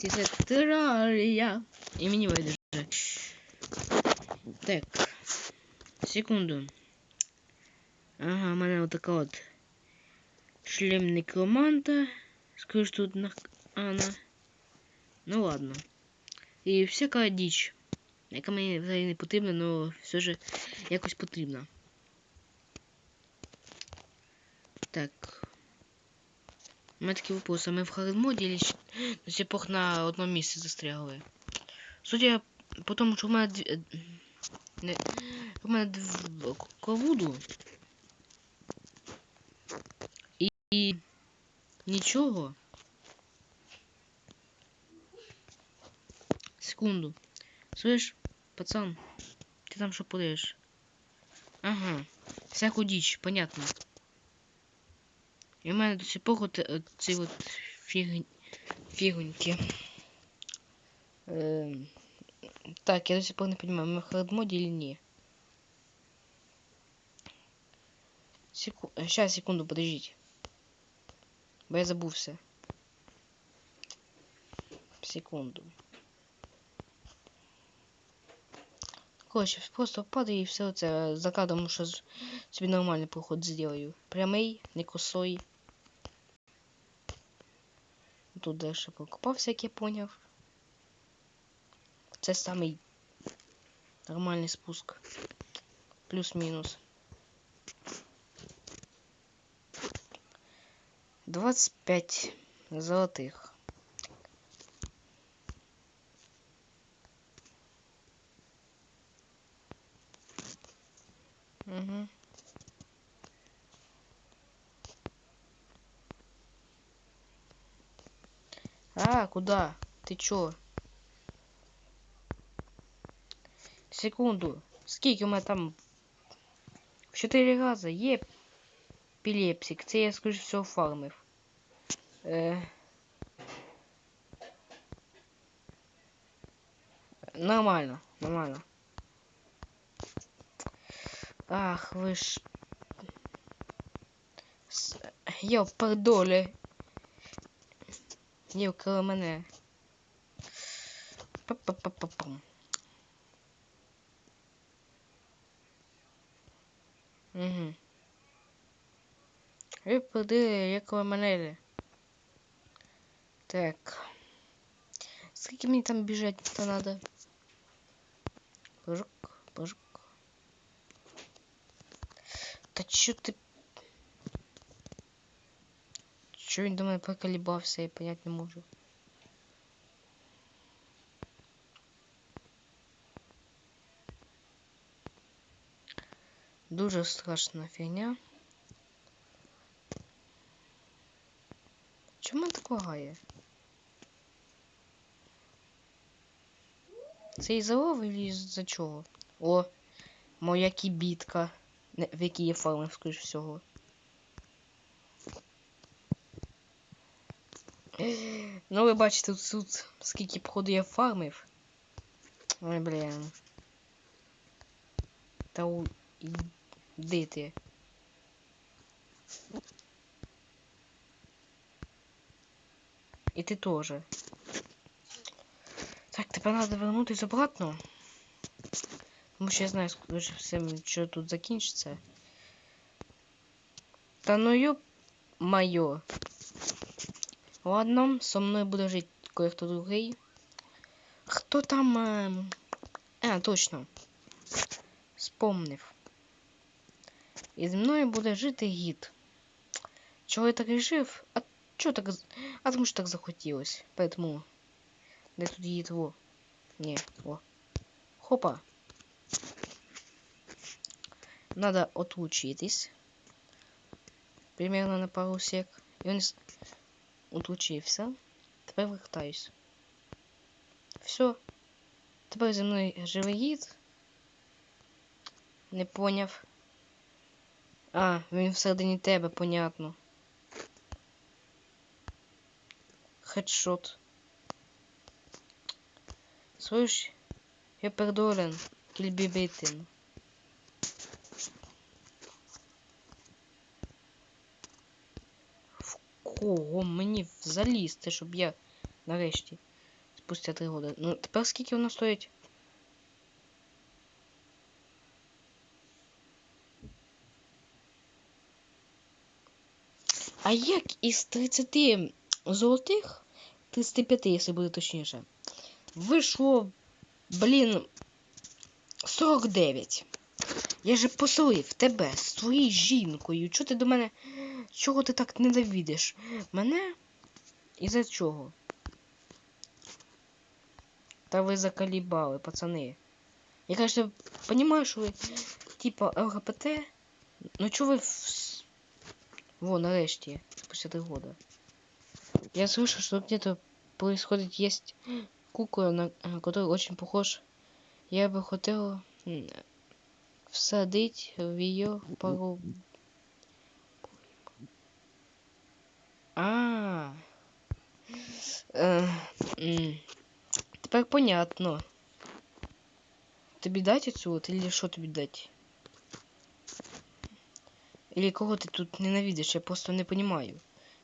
світі це терарія. І мені байдуже. Так. Секунду. Ага, у мене отака от шлем некроманта. Скажу, що тут на... Ана. Ну ладно. І всяка діч. Яка мені взагалі не потрібна, але все ж якось потрібна. Так. У мене такий вопрос, а ми в хардмоді до сих пор на одному місці застрягли? Судя по тому, що в мене дві... У мене дв... ковуду. І... Нічого. Секунду. Слышь, пацан, ты там что подаешь? Ага. Всяку дичь, понятно. І в мене до сих пор от, от ці от. Ем, Так, я до сих пор не понимаю, мы в хардмоде или не. Секу... Сейчас, секунду, подождите. Бо я забувся. Секунду. Короче, просто падаю і все це за кадром, що собі нормальний проход зроблю. Прямий, не косой. Тут дальше покупався, як я поняв. Це самий нормальний спуск. Плюс-мінус. 25 золотых. Угу. А, куда? Ты чё? Секунду. Скільки у мене там? В 4 рази є епілепсик. Це я, скоріш всього, фармив. Е... Нормально, нормально. Ах, ви ж... С- Йо, пердолі Йо, коло мене. Па-па-па-па-пам. Угу. Ви пердили, як коло мене. Так. Скільки мені там біжать то надо? Прыжок, прыжок. Та чё ты... Чё він до мене приколебався, я понять не можу. Дуже страшна фігня. Чому так лагає? Це із-за лови чи із-за чого? О, моя кібітка. В якій є фармив, скоріш всього. Ну, ви бачите тут, скільки походу я фармив. Ой, блін. Та у... Іди ти. І ти теж. Так, тепер треба вернутись обратно. Тому що я знаю, скоріше все, що тут закінчиться. Та ну ёп моё. Ладно, со мною буде жити кое-хто другий. Хто там. ем, А, точно. Спомнив. І зі мною буде жити гід. Чого я так рішив? А чого так. з- А тому що так захотілось. Поэтому. Де тут гід? Во. Ні, о. Хопа. Надо отлучитись. Примерно на пару сек. І він с- отлучився. Тепер вертаюсь. Все. Тепер зі мною живий гід. Не поняв. А, він всередині тебе, понятно. Хедшот. Слышь, я пердолен, кільбібитин. В кого мені залізти, щоб я нарешті спустя три года. Ну, тепер скільки воно стоїть? А як із 30 золотих, 35, якщо буде точніше, вийшло, блін, 49. Я же посолив тебе з твоєю жінкою. Чого ти до мене. Чого ти так ненавидиш? Мене? І за чого? Та ви заколебали, пацани. Я, конечно, понимаю, що ви типа ЛГБТ, ну чого ви в... с- Во, нарешті, спустя три года. Я слышу, что где-то происходит, есть кукла, на э, который очень похож. Я бы хотела м, всадить в ее пару... А, Е, Тепер понятно. Тобі дать оцю или що тобі дать? Или кого ти тут ненавидиш, я просто не понимаю.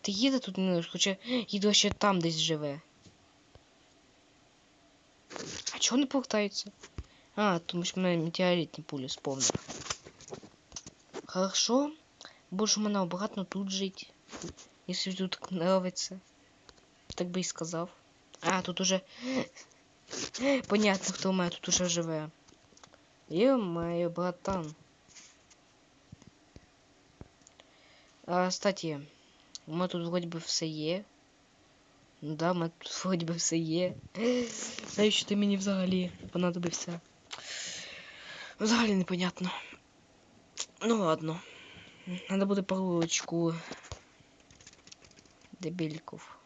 Ти їде тут ненавидиш, хоча їду ще там десь живе. А чого не повертається? А, тому що мене метеоритні пулі сповнив. Хорошо. У мене обратно тут жить. Если тут нравится. Так би і сказав. А, тут уже понятно, хто у мене тут уже живе. Ё-моё, братан. А, кстати, у мене тут вроді би все є. Да, у мене тут вроді би все є. Знаю, що ти мені взагалі понадобився. Взагалі непонятно. Ну ладно. Надо буде паролочку дебільков.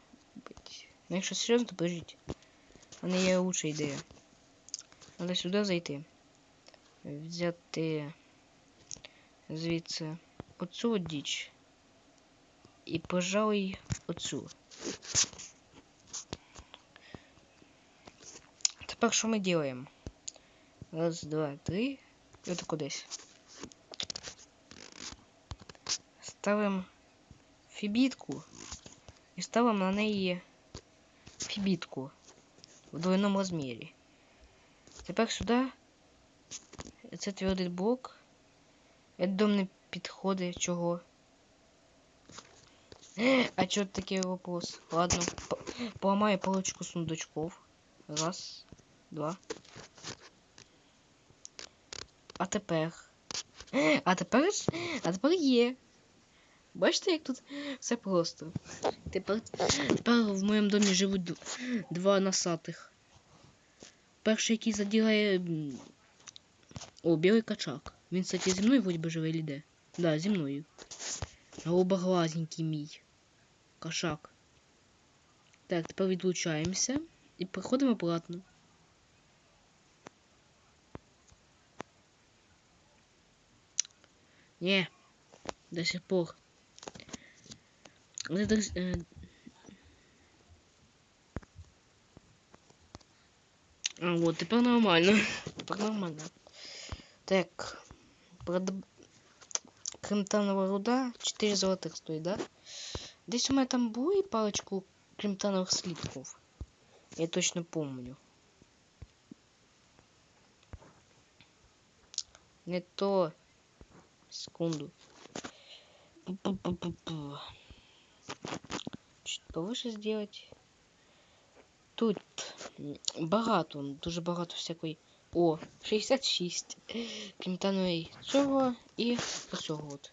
Ну якщо серйозно, то подождіть. У мене є лучша ідея. Надо сюди зайти. Взяти звідси оцю діч. І, пожалуй, оцю. Тепер що ми робимо? Раз, два, три. І отако десь. Ставимо фібітку і ставимо на неї фібітку в двойному розмірі. Тепер сюди це твердий блок. Я дом не підходить чого. А чё такий вопрос? Ладно, по- поламаю палочку сундучков. Раз, два. А тепер. А тепер. А тепер є. Бачите, як тут все просто. Тепер, тепер в моєму домі живуть два носатих. Перший, який заділає. О, білий качак. Він, кстати, зі мною вроді би живе или де? Да, зі мною. Голубоглазенький мій. Кошак. Так, тепер відлучаємося і приходимо обратно. Не, до сих пор. Это, э, А, вот, тепер нормально. Тепер нормально. Так. Прод... Кримтанова руда 4 золотих стоїть, да? Десь у мене там були парочку кримтанових слитків. Я точно помню. Не то. Секунду. Пу-пу-пу-пу. Чуть повыше сделать. Тут багато, дуже багато всякої. О, 66. Кримтановий цього і оцього от.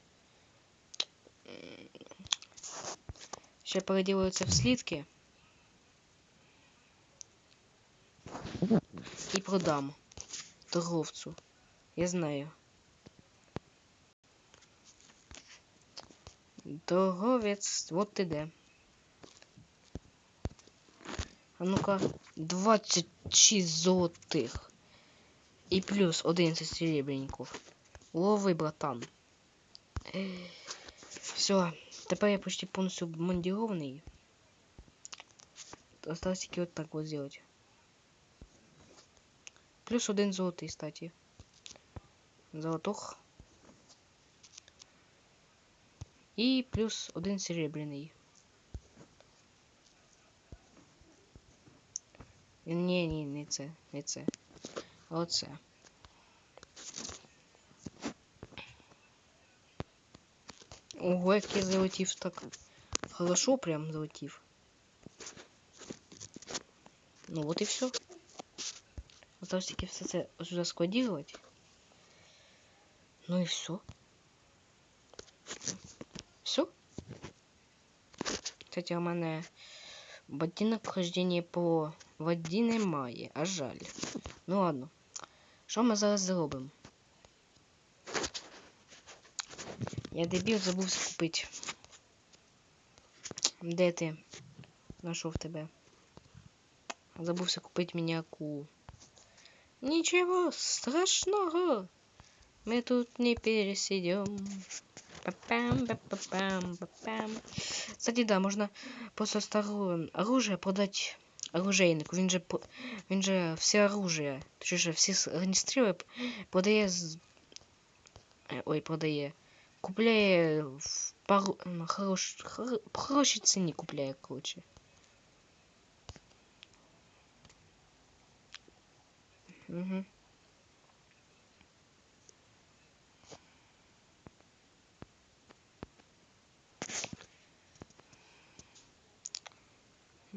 Ще переділаю в слідки. І продам торговцю. Я знаю. Торговець, от ти де. А ну-ка, 26 золотих. І плюс 11 серебряників. Лови, братан. Все, тепер я почти повністю обмундирований. Осталось тільки вот так вот сделать. Плюс один золотий, кстати. Золотох. І плюс один серебряний. Ні, ні, не це, не це. Оце. Ого, як я залетів так. Хорошо прям залетів. Ну от і все. Осталось тільки все це сюди складувати. Ну і. Все. Кстати, у мене ботинок хождення по воді немає, а жаль. Ну ладно. Що ми зараз зробимо? Я дебіл забувся купити. Де ти? Нашов тебе. Забувся купити мені акулу. Ничего страшного. Мы тут не пересидем. Папам, папам, папам. Кстати, да, можно просто старое оружие продать оружейнику. Він же, по- він же все оружие, точніше, всі с- огнестріли п- продає з... е, Ой, продає. Купляє в пару... на хорош... хор... по хорошій ціні купляє, короче. Угу.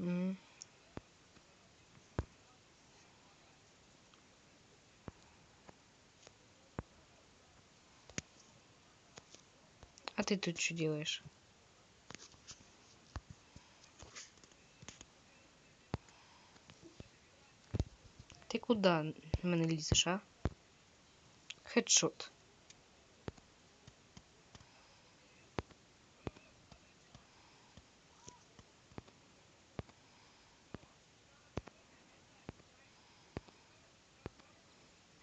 Угу. А ты тут что делаешь? Ты куда в мене лізеш, а? Хедшот.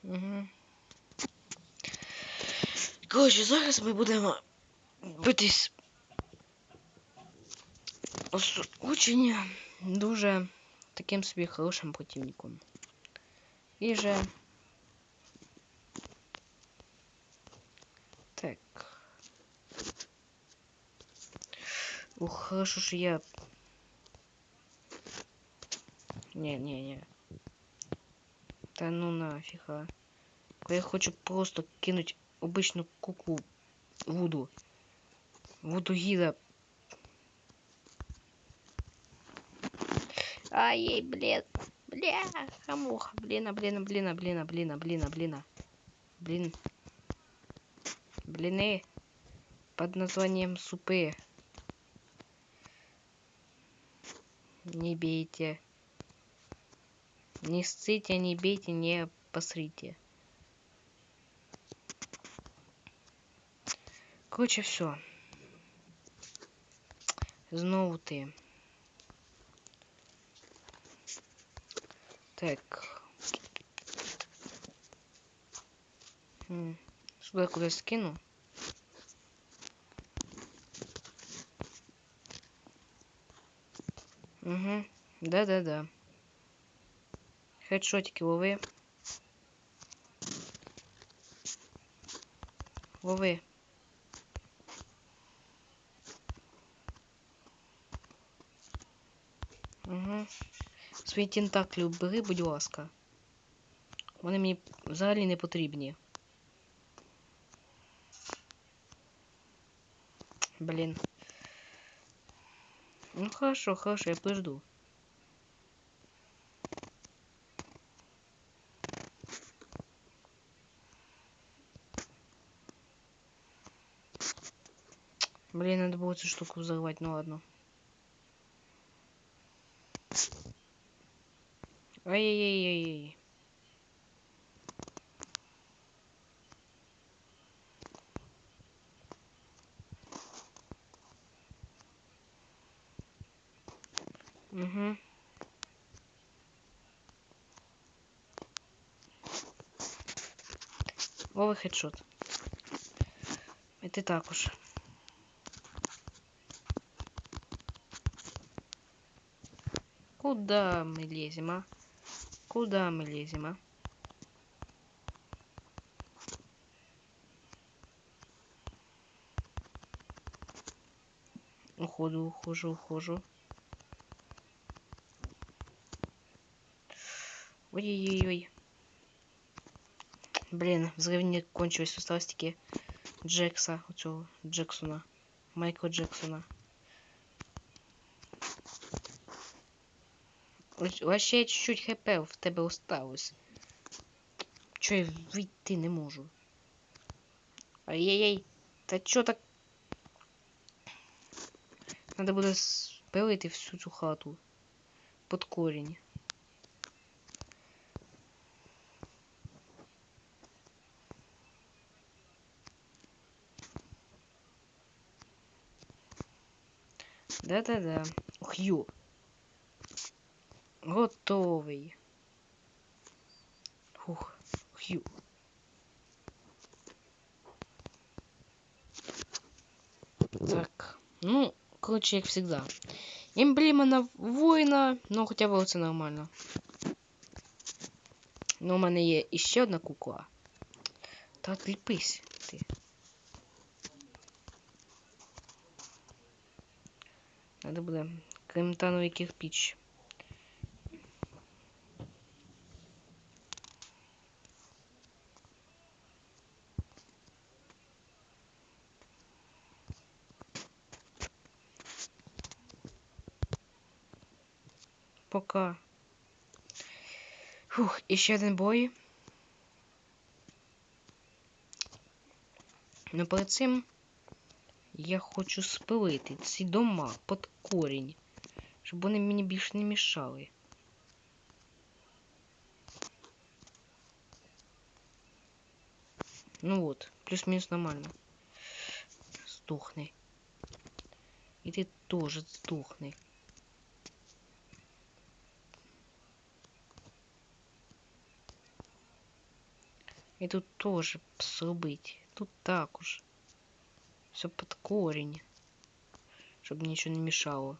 Угу. Коротше, зараз ми будемо битись з очень дуже таким собі хорошим противником. І же... Так. Ух, хорошо, що я... Не, не, не. Та ну нафіга. Я хочу просто кинуть обычную куклу Вуду. Вуду гида. Ай, блин. Бля, хамуха, блин, блин, блин, блин, блин, блин, блин. Блин. Блины. Под названием супы. Не бейте. Не ссыте, не бейте, не посрите. Короче, все. Знову ти. Так. Сюди кудись скину. Угу. Да-да-да. Хедшотики лови. Лови. Угу. Свої тентаклі убери, будь ласка. Вони мені взагалі не потрібні. Блін. Ну хорошо, хорошо, я подожду. Блин, надо было эту штуку взорвать, ну ладно. Ай-яй-яй-яй. Угу. Вова хедшот. І ти також. Куда мы лезем, а? Куда мы лезем, а? Уходу, ухожу, ухожу. Ой-ой-ой. Блін, взрыв не кончилось, осталось тільки Джекса, Джексона. Майкла Джексона. Ось ось ще чуть-чуть хп в тебе осталось. Чо я вийти не можу? Ай-яй-яй, та чо так? Надо буде спилити всю цю хату. Под корінь. Да-да-да. Ух, ё. Готовий. Фух, хью. Так, ну, короче, як всегда. Эмблема на воїна, ну хоча б це нормально. Ну, у мене є іще одна кукла. Та отліпись ти. Надо буде кремтановий кирпич. Пока. Фух, і ще один бой. Ну перед цим я хочу спилити ці дома під корінь, щоб вони мені більше не мішали. Ну вот, плюс-минус нормально. Сдохни. И ты тоже сдохни. І тут теж зробити. Тут також. Все під корінь. Щоб нічого не мішало.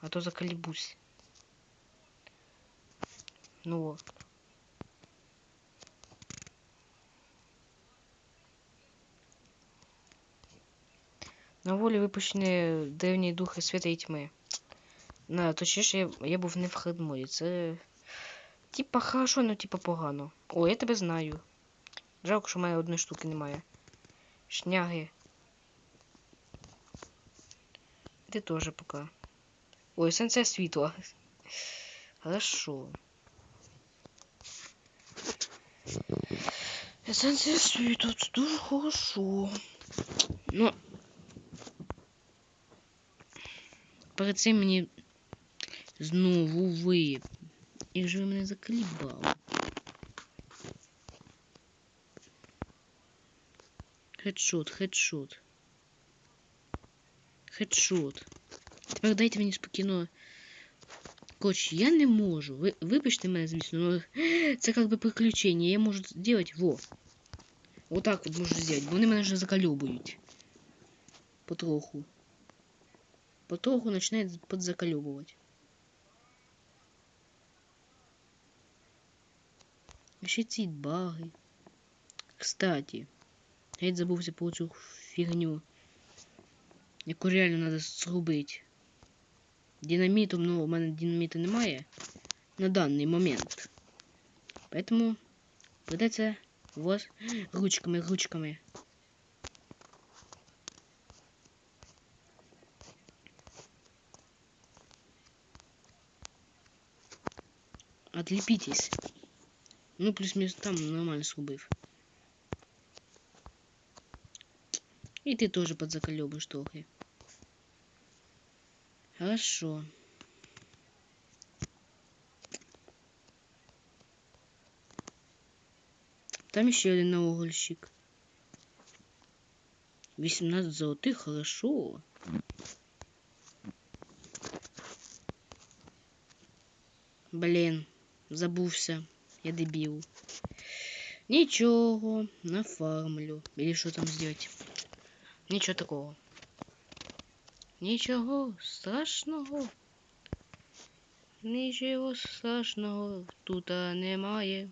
А то заколебусь. Ну вот. На волі випущені древні духи світа і тьми. На, точніше, я, я був не в хардмоді. Це Типа хорошо, но типа погано. О, я тебе знаю. Жалко, що в одної штуки немає. Шняги. Ти теж пока. Ой, сенсія світла. Хорошо. Есенція світла, це дуже хорошо. Ну. Перед цим мені знову ви як же ви мене заколібали? Хедшот, хедшот. Хедшот. Тепер дайте мені спокійно. Короче, я не можу. Ви, вибачте мене, звісно, но це как бы приключення. Я можу сделать во. Вот так вот можу сделать. Бо вони мене вже заколюбують. Потроху. Потроху починають Подзаколюбувати. Ще баги. Кстати, я забувся про цю фігню. Яку реально треба зробити. Динамітом, ну, у мене динаміту немає на даний момент. Поэтому придеться вас ручками, ручками. Отлепитесь. Ну, плюс-мінус там нормально зробив. И ты тоже подзаколебаешь трохи. Хорошо. Там еще один наугольщик. 18 золотых, хорошо. Блин, забувся. Я дебил. Ничего, нафармлю. Или что там сделать? Ничего такого. Ничего страшного. Нічого страшного тут немає.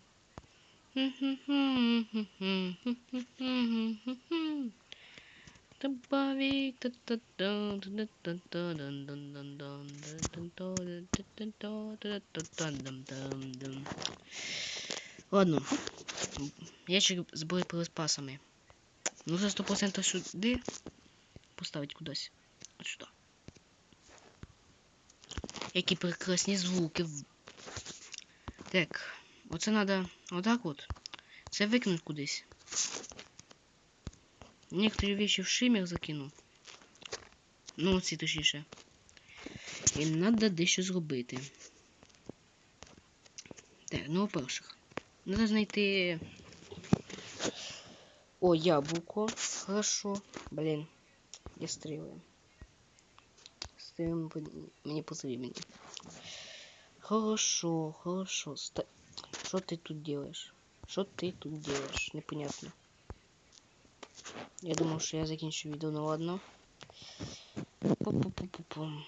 Добавить. Ладно. Ящик з боєприпасами. Ну за 100% сюди поставить кудись. От сюди. Які прекрасні звуки. Так, оце треба отак от. Це викинуть кудись. Некоторі вещи в шимер закину. Ну, оці точніше. І треба дещо зробити. Так, ну, перших. Надо знайти. О, яблуко. Хорошо. Блін. Я стріли. Стріли мені потрібні. Хорошо, хорошо. Ста... Что ты тут делаешь? Что ты тут делаешь? Непонятно. Я думал, что я закінчу відео, ну ладно. Пу-пу-пу-пу-пу.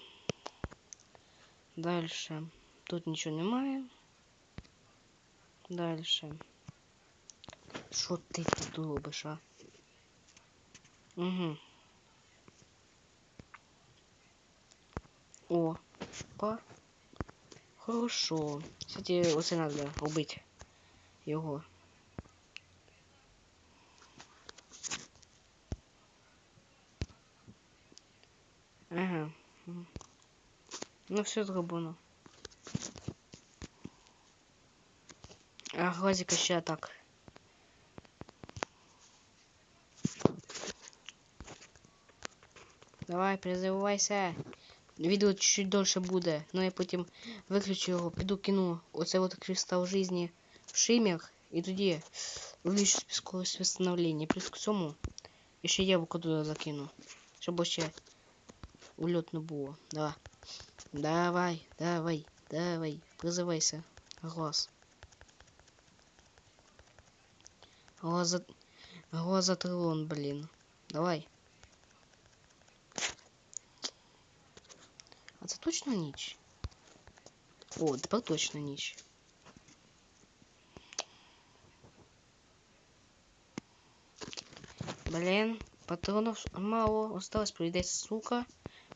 Дальше. Тут нічого немає. Дальше. Що ти тут робиш, а? Угу. О. Хорошо. Кстати, оце надо робити його. Ага. Мгм. Ну все зроблено. А глазика ще так. Давай, призивайся. Відео чуть-чуть дольше буде, но я потім виключу його, піду кину оце от кристал жизни в шимер, і тоді увеличу скорость восстановления. Плюс к цьому ще яблуко туди закину. Щоб ще ульот не було. Давай. Давай, давай, давай. Призивайся. Глаз. Глаза... Глазотрон, блин. Давай. А це точно ніч? О, тепер точно ніч. Блин, патронов мало. Осталось прийдеться, сука,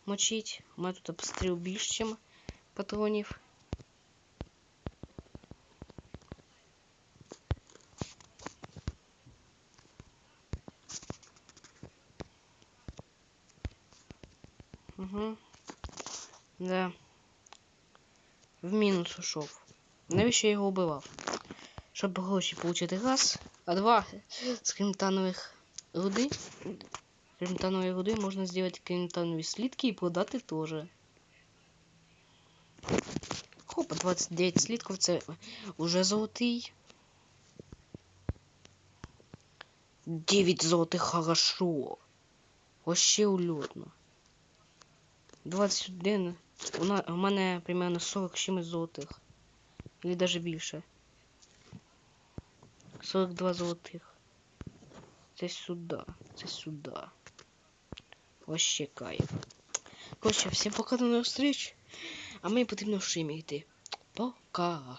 мочить. У мене тут обстріл більш, чим патронів. Угу. Да. В мінус ушов. Навіщо я його убивав? Щоб гроші получити раз, а два з кремтанових руди. Кремтанової руди можна зробити кремтанові слитки і продати теж. Хопа, 29 слитків, це уже золотий. 9 золотих хорошо. Вообще ульотно. 21. У, на, у мене примерно 40 чимось золотих. Или даже більше. 42 золотих. Це сюди. Це сюди. Вообще кайф. Короче, всім пока до нових встреч. А мені потрібно в шимі йти. Пока.